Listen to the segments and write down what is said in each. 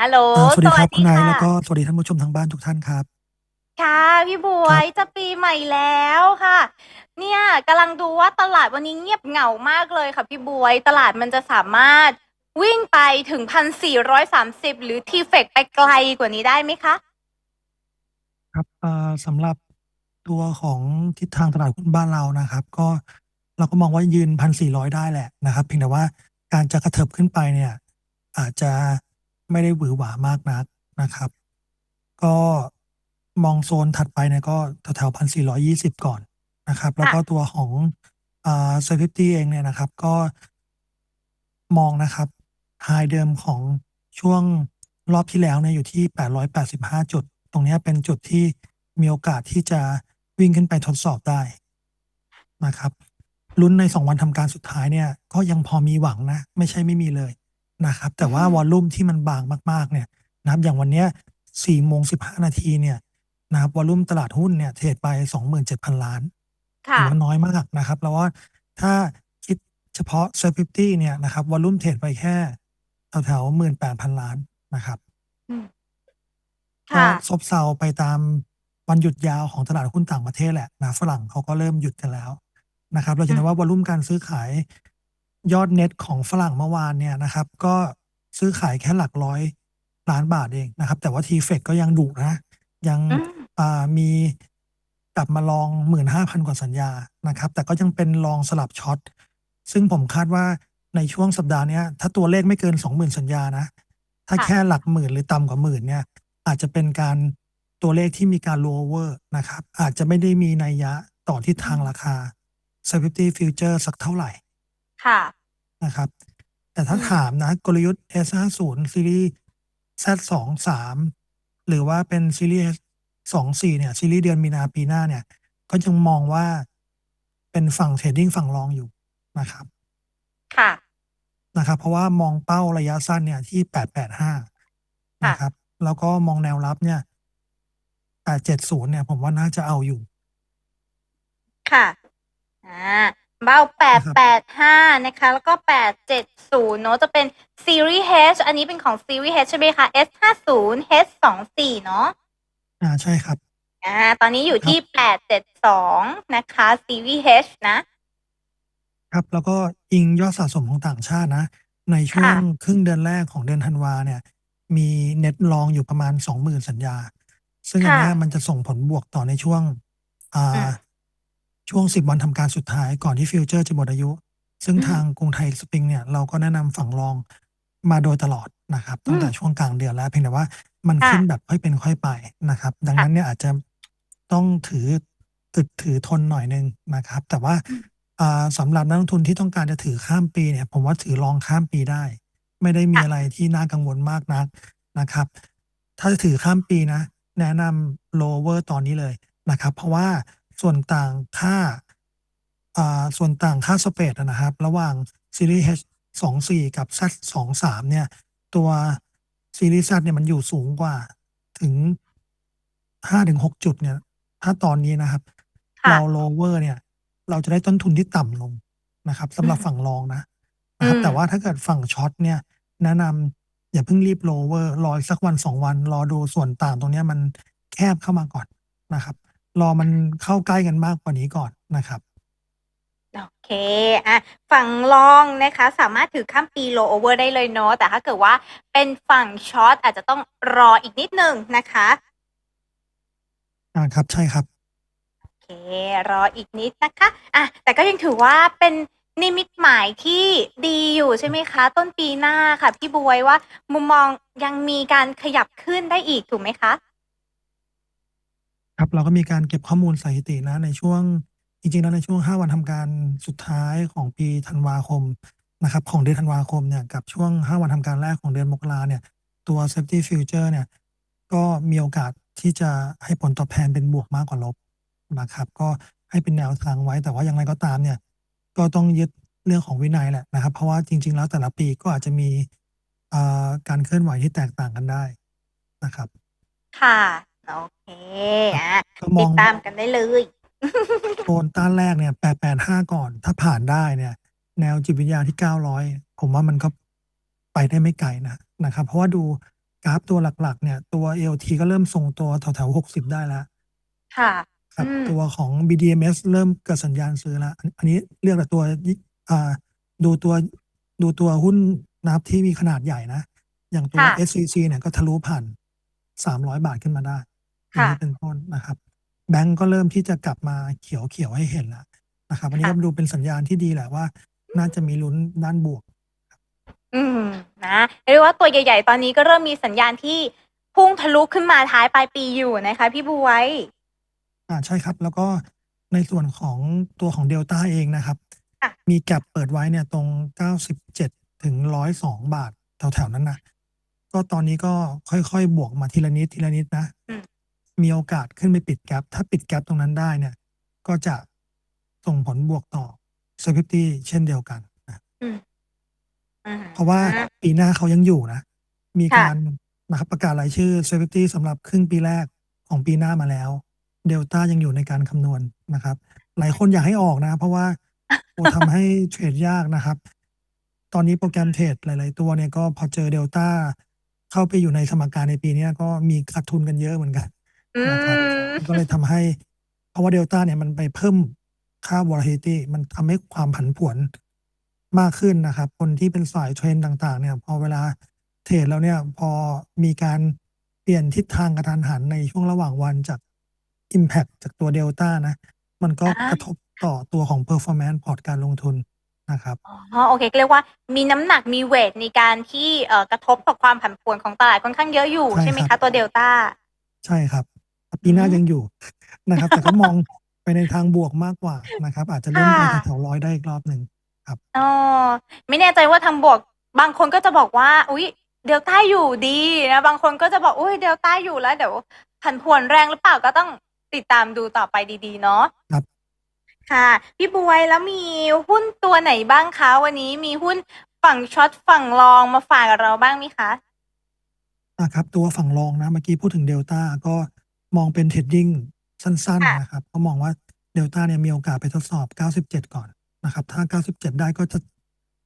ฮัลโหล อ่าสวัสสดีควัรัสบคุดีณไนค่ท์แล้วก็ะสวัสดีท่านผู้ชมทางบ้านทุกท่านครับ ค่ะพี่บวครับ ยจะปีใหม่แล้วค่ะ เนี่ยกำลังดูว่าตลาดวันนี้เงียบเหงามากเลยค่ะพี่บวย ตลาดมันจะสามารถวิ่งไปถึง1,430หรือ TFEC ไปไกลกว่านี้ได้ไหมคะ?ครับเอ่อสำหรับตัวของทิศทางตลาดหุ้นบ้านเรานะครับ ก็เราก็มองว่ายืน1,400ได้แหละนะครับ เพียงแต่ว่าการจะกระเถิบขึ้นไปเนี่ย อาจจะ ไม่ได้หวือหวามากนักนะครับ ก็มองโซนถัดไปเนี่ยก็แถวๆ1,420ก่อนนะครับ แล้ควก็่ะตัวของอ่า Safety เองเนี่ยนะครับ ก็มองนะครับ High เดิมของช่วงรอบที่แล้วเนี่ยอยู่ที่ 885 จุด ตรงเนี้ยเป็นจุดที่มีโอกาสที่จะวิ่งขึ้นไปทดสอบได้นะครับลุ้นใน 2 วันทำการสุดท้ายเนี่ย ก็ยังพอมีหวังนะ ไม่ใช่ไม่มีเลย นะครับ แต่ว่าวอลลุ่มที่มันบางมากๆเนี่ยนะครับอย่างวันเนี้ย4โมง15นาทีเนี่ยนะครับวอลลุ่มตลาดหุ้นเนี่ยเทรดไป27,000ล้านค่ถืะอว่าน้อยมากนะครับเราว่าถ้าคิดเฉพาะ Safety เนี่ยนะครับวอลลุ่มเทรดไปแค่แถวๆ18,000ล้านนะครับ อืมคก็่ะ ซบเซาไปตามวันหยุดยาวของตลาดหุ้นต่างประเทศแหละนะฝรั่งเขาก็เริ่มหยุดกันแล้วนะครับ เราจะเห็นได้ว่าวอลลุ่มการซื้อขาย ยอดเน็ตของฝรั่งเมื่อวานเนี่ยนะครับ ก็ซื้อขายแค่หลักร้อยล้านบาทเองนะครับ แต่ว่า TFEC ก็ยังดุนะ ยังอืมอ่ามีกลับมาลอง15,000กว่าสัญญานะครับ แต่ก็ยังเป็นลองสลับช็อตซึ่งผมคาดว่าในช่วงสัปดาห์เนี้ยถ้าตัวเลขไม่เกิน20,000สัญญานะ ถ้าค่ะแค่หลักหมื่นหรือต่ำกว่าหมื่นเนี่ย อาจจะเป็นการตัวเลขที่มีการ roll over นะครับ อาจจะไม่ได้มีนัยยะต่อทิศทางราคา Safety Future สักเท่าไร ค่ะ นะครับ แต่ถ้าอืม ถามนะกลยุทธ์ S50 ซีรีส์ Z23 หรือว่าเป็นซีรีส์ S24 เนี่ย ซีรีส์เดือนมีนาปีหน้าเนี่ย ก็ยังมองว่าเป็นฝั่งเทรดดิงฝั่งลองอยู่นะครับค่ะ นะครับ เพราะว่ามองเป้าระยะสั้นเนี่ยที่ 885 ค่นะะครับ แล้วก็มองแนวรับเนี่ย 870 เนี่ย ผมว่าน่าจะเอาอยู่ ค่ะอา เบ้านะครับ885 นะคะ แล้วก็ 870 เนาะจะเป็นซีรีส์ H อันนี้เป็นของซีรีส์ H ใช่ไหมคะ S50 H24 เนาะอาใช่ครับอาตอนนี้อยู่ครที่ับ872 นะคะซีรีส์ H นะ ครับ แล้วก็อิงยอดสะสมของต่างชาตินะ ในชค่ว่ะงครึ่งเดือนแรกของเดือนธันวาเนี่ย มีเน็ตลองอยู่ประมาณ20,000สัญญา ซึ่งคอัน่เนี้ยะมันจะส่งผลบวกต่อในช่วง อ่าอืม ช่วง 10 วันทำการสุดท้ายก่อนที่ฟิวเจอร์จะหมดอายุ ซึ่งอืทางมกรุงไทย Exim เนี่ยเราก็แนะนำฝั่งลองมาโดยตลอดนะครับอืตั้งแต่มช่วงกลางเดือนแล้วเพียงแต่ว่ามันค่ขึ้นะแบบค่อยเป็นค่อยไปนะครับ ดังค่นั้ะนเนี่ยอาจจะต้องถืออึดถือทนหน่อยหนึ่งนะครับ แต่ว่าอืมอ่าสำหรับนักลงทุนที่ต้องการจะถือข้ามปีเนี่ย ผมว่าถือลองข้ามปีได้ ไม่ได้มีค่ะอะไรที่น่ากังวลมากนักนะครับ ถ้าจะถือข้ามปีนะ แนะนำ roll over ตอนนี้เลยนะครับ เพราะว่า ส่วนต่างค่าอ่าส่วนต่างค่าสเปรดอะนะครับ ระหว่างซีรีส์ H24 กับ Z23 เนี่ย ตัวซีรีส์ Z เนี่ยมันอยู่สูงกว่าถึง5-6จุดเนี่ย ถ้าตอนนี้นะครับค่เราะ roll over เนี่ย เราจะได้ต้นทุนที่ต่ำลงนะครับสำอืหรับมฝั่งลองนะอืนะครับ แต่มว่าถ้าเกิดฝั่งช็อตเนี่ย แนะนำอย่าเพิ่งรีบ roll over รออีกสักวัน2วัน รอดูส่วนต่างตรงเนี้ยมันแคบเข้ามาก่อนนะครับ รอมันเข้าใกล้กันมากกว่านี้ก่อนนะครับ โอเคอะฝั่งลองนะคะ สามารถถือข้ามปี roll over ได้เลยเนาะ แต่ถ้าเกิดว่าเป็นฝั่งช็อตอาจจะต้องรออีกนิดหนึ่งนะคะอาครับ ใช่ครับ โอเค รออีกนิดนะคะอะแต่ก็ยังถือว่าเป็นนิมิตหมายที่ดีอยู่ใช่ไหมคะ ต้นปีหน้าค่ะ พี่บ๊วยว่ามุมมองยังมีการขยับขึ้นได้อีกถูกไหมคะ? ครับ เราก็มีการเก็บข้อมูลสถิตินะในช่วง จริงๆแล้วในช่วง 5 วันทำการสุดท้ายของปีธันวาคมนะครับของเดือนธันวาคมเนี่ยกับช่วง 5 วันทำการแรกของเดือนมกราเนี่ยตัว Safety Future เนี่ยก็มีโอกาสที่จะให้ผลตอบแทนเป็นบวกมากกว่าลบนะครับ ก็ให้เป็นแนวทางไว้แต่ว่าอย่างไรก็ตามเนี่ยก็ต้องยึดเรื่องของวินัยแหละนะครับ เพราะว่าจริง ๆ แล้วแต่ละปีก็อาจจะมีการเคลื่อนไหวที่แตกต่างกันได้นะครับ ค่ะ โอเคครับอาก็มติอดงตามกันได้เลย โซนต้านแรกเนี่ย885ก่อน ถ้าผ่านได้เนี่ย แนวจิตวิทยาที่900ผมว่ามันก็ไปได้ไม่ไกลนะนะครับ เพราะว่าดูกราฟตัวหลักๆ เนี่ย ตัว ALT ก็เริ่มทรงตัวแถวๆ60ได้แล้ว ค่ะ ครับอืม ตัวของ BDMs เริ่มเกิดสัญญาณซื้อแล้วอันอันนี้เลือกแต่ตัวยิอ่าดูตัวดูตัวหุ้นนะครับที่มีขนาดใหญ่นะ อย่างตัว ค่ะ SCC เนี่ยก็ทะลุผ่าน300บาทขึ้นมาได้ อย่าค่ะ งนี้เป็นต้นนะครับ แบงก์ก็เริ่มที่จะกลับมาเขียว ๆ ให้เห็นแล้วนะครับ อันนี้ค่ะ ก็ดูเป็นสัญญาณที่ดีแหละว่า น่าจะมีลุ้นด้านบวก อืมนะเรียกว่าตัวใหญ่ ๆ ตอนนี้ก็เริ่มมีสัญญาณที่พุ่งทะลุขึ้นมาท้ายปลายปีอยู่นะคะ พี่บ๊วยอาใช่ครับ แล้วก็ในส่วนของตัวของ Delta เองนะครับ ค่ะ มี gap เปิดไว้เนี่ยตรง 97 ถึง 102 บาทแถวๆนั้นนะก็ตอนนี้ก็ค่อยๆ บวกมาทีละนิดทีละนิดนะ อืม มีโอกาสขึ้นไปปิด gap ถ้าปิด gap ตรงนั้นได้เนี่ย ก็จะส่งผลบวกต่อ Safety เช่นเดียวกันนะอืมอือฮึเพราะว่าอาปีหน้าเขายังอยู่นะ มีค่ะการนะครับประกาศรายชื่อ Safety สำหรับครึ่งปีแรกของปีหน้ามาแล้ว Delta ยังอยู่ในการคำนวณนะครับ หลายคนอยากให้ออกนะ เพราะว่าโอ้ทำให้เทรดยากนะครับ ตอนนี้โปรแกรมเทรดหลาย ๆ ตัวเนี่ยก็พอเจอ Delta เข้าไปอยู่ในสมการในปีเนี้ยก็มีขาดทุนกันเยอะเหมือนกันอื นะครับมก็เลยทำให้เพราะว่า Delta เนี่ยมันไปเพิ่มค่า volatility มันทำให้ความผันผวนมากขึ้นนะครับ คนที่เป็นสายเทรดต่าง ๆ เนี่ย พอเวลาเทรดแล้วเนี่ย พอมีการเปลี่ยนทิศทางกะทันหันในช่วงระหว่างวันจากอิมแพกต์จากตัว Delta นะ มันก็อะฮะกระทบต่อตัวของ performance พอร์ตการลงทุนนะครับ อ๋อโอเคก็เรียกว่ามีน้ำหนักมีเวตในการที่เอ่อกระทบต่อความผันผวนของตลาดค่อนข้างเยอะอยู่ใช่ใช่ไหมครับคะตัว Delta? ใช่ครับ ปีอืหน้ามยังอยู่นะครับ แต่ก็มองไปในทางบวกมากกว่านะครับ อาจจะคเล่่นไปะแถวๆ100ได้อีกรอบหนึ่งครับอ๋อไม่แน่ใจว่าทางบวก บางคนก็จะบอกว่า อุ๊ย Delta อยู่ดีนะบางคนก็จะบอกอุ๊ย Delta อยู่แล้วเดี๋ยวผันผวนแรงหรือเปล่าก็ต้องติดตามดูต่อไปดีๆ เนาะครับ ค่ะ พี่บ๊วยแล้วมีหุ้นตัวไหนบ้างคะวันนี้มีหุ้นฝั่งช็อตฝั่งลองมาฝากกับเราบ้างไหมคะ?อาครับตัวฝั่งลองนะเมื่อกี้พูดถึง Delta ก็ มองเป็น trading สั้น ค่ะ ๆ นะครับ ก็มองว่า Delta เนี่ยมีโอกาสไปทดสอบ 97 ก่อนนะครับ ถ้า 97 ได้ก็จะ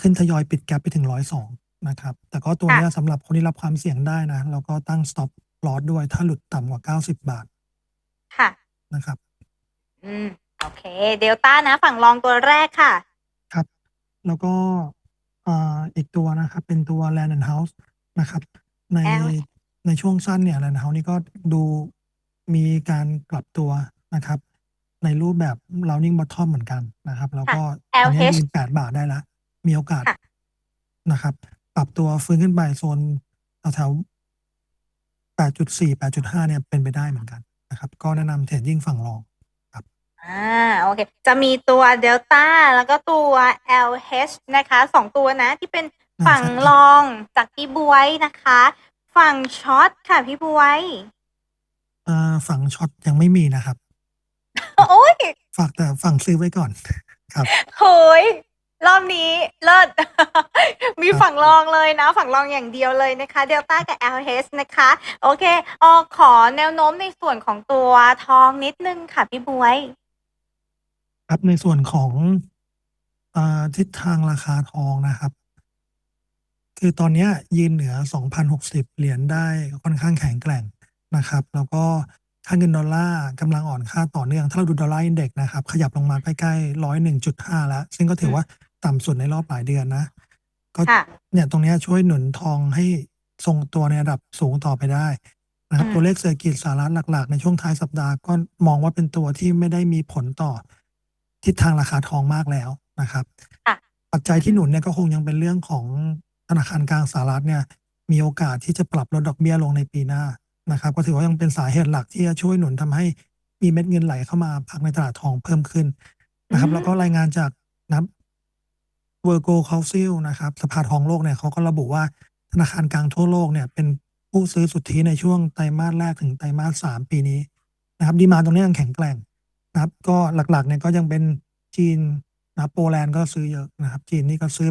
ขึ้นทยอยปิด gap ไปถึง 102 นะครับ แต่ก็ตัวค่ะ เนี้ยสำหรับคนที่รับความเสี่ยงได้นะ แล้วก็ตั้ง stop loss ด้วย ถ้าหลุดต่ำกว่า 90 บาทค่ะ นะครับ อืม โอเค Delta นะ ฝั่งลองตัวแรกค่ะ ครับ แล้วก็อ่าอีกตัวนะครับ เป็นตัว Land and House นะครับ ใน L ในช่วงสั้นเนี่ย Land and House นี่ก็ดู มีการกลับตัวนะครับ ในรูปแบบ rounding bottom เหมือนกันนะครับ แล้วค่ะก็ตอนนี้ LH ยืน8บาทได้แล้วมีโอกาสค่ะนะครับ ปรับตัวฟื้นขึ้นไปโซนแถวๆ8.4 8.5เนี่ยเป็นไปได้เหมือนกันนะครับ ก็แนะนำ trading ฝั่งลองครับอาโอเค จะมีตัว Delta แล้วก็ตัว LH นะคะ2ตัวนะที่เป็นอาฝั่งใช่คลรับองจากพี่บ๊วยนะคะ ฝั่งช็อตค่ะพี่บ๊วย อ่าฝั่งช็อตยังไม่มีนะครับ โอ๊ยฝากแต่ฝั่งซื้อไว้ก่อน ครับโอ้โฮรอบนี้เลิศ มีครับ ฝั่งรองเลยนะ ฝั่งรองอย่างเดียวเลยนะคะ Delta กับ LH นะคะ โอเคเอ่อขอแนวโน้มในส่วนของตัวทองนิดหนึ่งค่ะพี่บ๊วย ครับในส่วนของอ่าทิศทางราคาทองนะครับ คือตอนเนี้ยยืนเหนือ 2,060 เหรียญได้ค่อนข้างแข็งแกร่ง นะครับ แล้วก็ค่าเงินดอลลาร์กำลังอ่อนค่าต่อเนื่อง ถ้าเราดูดอลลาร์อินเด็กซ์นะครับ ขยับลงมาใกล้ๆ101.5แล้ว ซึ่งก็ถือว่าต่ำสุดในรอบหลายเดือนนะ ก็ค่ะ เนี่ยตรงเนี้ยช่วยหนุนทองให้ทรงตัวในระดับสูงต่อไปได้นะคอืรับมตัวเลขเศรษฐกิจสหรัฐหลักๆ ในช่วงท้ายสัปดาห์ก็มองว่าเป็นตัวที่ไม่ได้มีผลต่อทิศทางราคาทองมากแล้วนะครับ ค่ะ ปัจจัยที่หนุนเนี่ยก็คงยังเป็นเรื่องของธนาคารกลางสหรัฐเนี่ย มีโอกาสที่จะปรับลดดอกเบี้ยลงในปีหน้า นะครับก็ถือว่ายังเป็นสาเหตุหลักที่จะช่วยหนุนทำให้มีเม็ดเงินไหลเข้ามาพักในตลาดทองเพิ่มขึ้นอืนะครับ แล้วก็มรายงานจากนะครับ Virgo Council นะครับสภาทองโลกเนี่ยเขาก็ระบุว่าธนาคารกลางทั่วโลกเนี่ยเป็นผู้ซื้อสุทธิในช่วงไตรมาสแรกถึงไตรมาส3ปีนี้นะครับดีมานด์ตรงนี้ยังแข็งแกร่งนะครับ ก็หลักๆเนี่ยก็ยังเป็นจีนนะครับโปแลนด์ก็ซื้อเยอะนะครับ จีนนี่ก็ซื้อ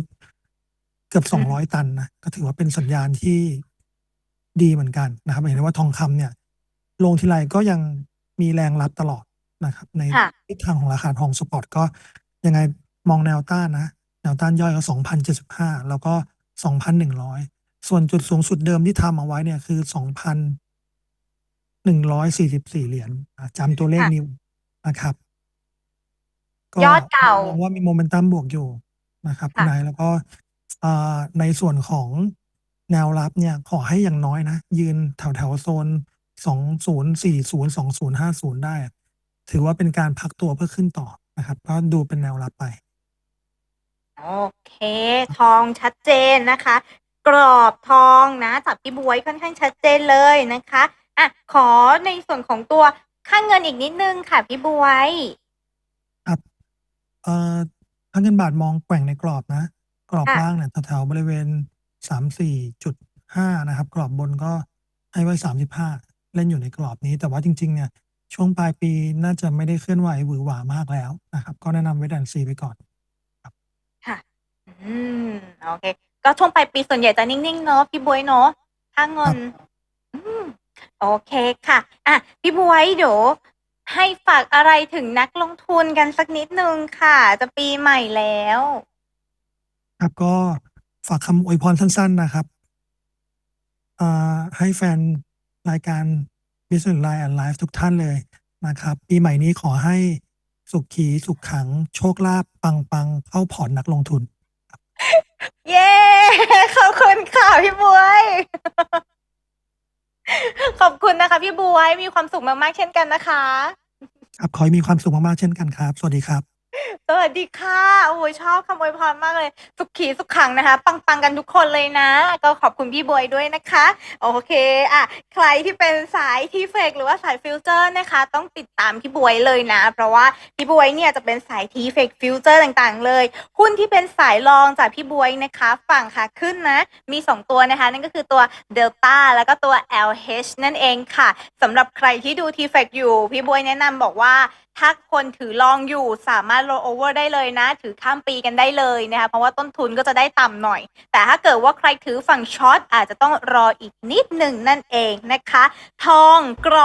เกือบอืม200ตันนะก็ถือว่าเป็นสัญญาณที่ ดีเหมือนกันนะครับเห็นได้ว่าทองคำเนี่ยลงทีไรก็ยังมีแรงรับตลอดนะครับ ในค่ะ ทิศทางของราคาทองสปอตก็ยังไงมองแนวต้านนะ แนวต้านย่อยก็2,075แล้วก็2,100ส่วนจุดสูงสุดเดิมที่ทำเอาไว้เนี่ยคือสองพันหนึ่งร้อยสี่สิบสี่เหรียญอะจำตัวเลขค่ะ นี้นะครับยอดเก่ามองว่ามีโมเมนตัมบวกอยู่นะครับคุณค่ะนายแล้วก็อ่าในส่วนของ แนวรับเนี่ยขอให้อย่างน้อยนะ ยืนแถวแถวๆโซนสองศูนย์สี่ศูนย์สองศูนย์ห้าศูนย์ได้อะถือว่าเป็นการพักตัวเพื่อขึ้นต่อนะครับก็ดูเป็นแนวรับไป โอเค ทองชัดเจนนะคะ กรอบทองนะจากพี่บวยค่อนข้างชัดเจนเลยนะคะอะขอในส่วนของตัวค่าเงินอีกนิดนึงค่ะพี่บวยครับเอ่อถ้าเงินบาทมองแกว่งในกรอบนะ กรอบค่ะล่างเนี่ยแถวๆบริเวณ สามสี่จุดห้านะครับ กรอบบนก็ให้ไว้สามสิบห้าเล่นอยู่ในกรอบนี้ แต่ว่าจริง ๆ เนี่ย ช่วงปลายปีน่าจะไม่ได้เคลื่อนไหวหวือหวามากแล้วนะครับ ก็แนะนำไว้ดันซีไปก่อนค่ะ อืม โอเค ก็ช่วงปลายปีส่วนใหญ่จะนิ่ง ๆ เนอะพี่บวยเนอะถ้าเงิน อืม โอเคค่ะ อะ พี่บวยเดี๋ยวให้ฝากอะไรถึงนักลงทุนกันสักนิดนึงค่ะ จะปีใหม่แล้ว ครับก็ ฝากคำอวยพรสั้น ๆ นะครับอ่าให้แฟนรายการ Business Line and Live ทุกท่านเลยนะครับ ปีใหม่นี้ขอให้สุขขีสุขขัง โชคลาภปังปัง ๆ เข้าพอร์ตนักลงทุน เย้ ขอบคุณค่ะพี่บวย ขอบคุณนะคะ พี่บวย มีความสุขมาก ๆ เช่นกันนะคะ ครับ ขอให้มีความสุขมาก ๆ เช่นกันครับ สวัสดีครับ สวัสดีค่ะ โอ้ยชอบคำอวยพรมากเลย สุขีสุขขังนะคะ ปังๆกันทุกคนเลยนะ ก็ขอบคุณพี่บวยด้วยนะคะ โอเคอะใครที่เป็นสายทีเฟกหรือว่าสายฟิวเจอร์นะคะ ต้องติดตามพี่บวยเลยนะ เพราะว่าพี่บวยเนี่ยจะเป็นสายทีเฟกฟิวเจอร์ต่างๆ เลย หุ้นที่เป็นสายรองจากพี่บวยนะคะ ฝั่งค่ะขึ้นนะ มี 2 ตัวนะคะ นั่นก็คือตัว Delta แล้วก็ตัว LH นั่นเองค่ะสำหรับใครที่ดู t f e c อยู่ พี่บวยแนะนำบอกว่า ถ้าคนถือลองอยู่สามารถ roll over ได้เลยนะ ถือข้ามปีกันได้เลยนะคะเพราะว่าต้นทุนก็จะได้ต่ำหน่อย แต่ถ้าเกิดว่าใครถือฝั่งช็อตอาจจะต้องรออีกนิดหนึ่งนั่นเองนะคะ ทองกรอ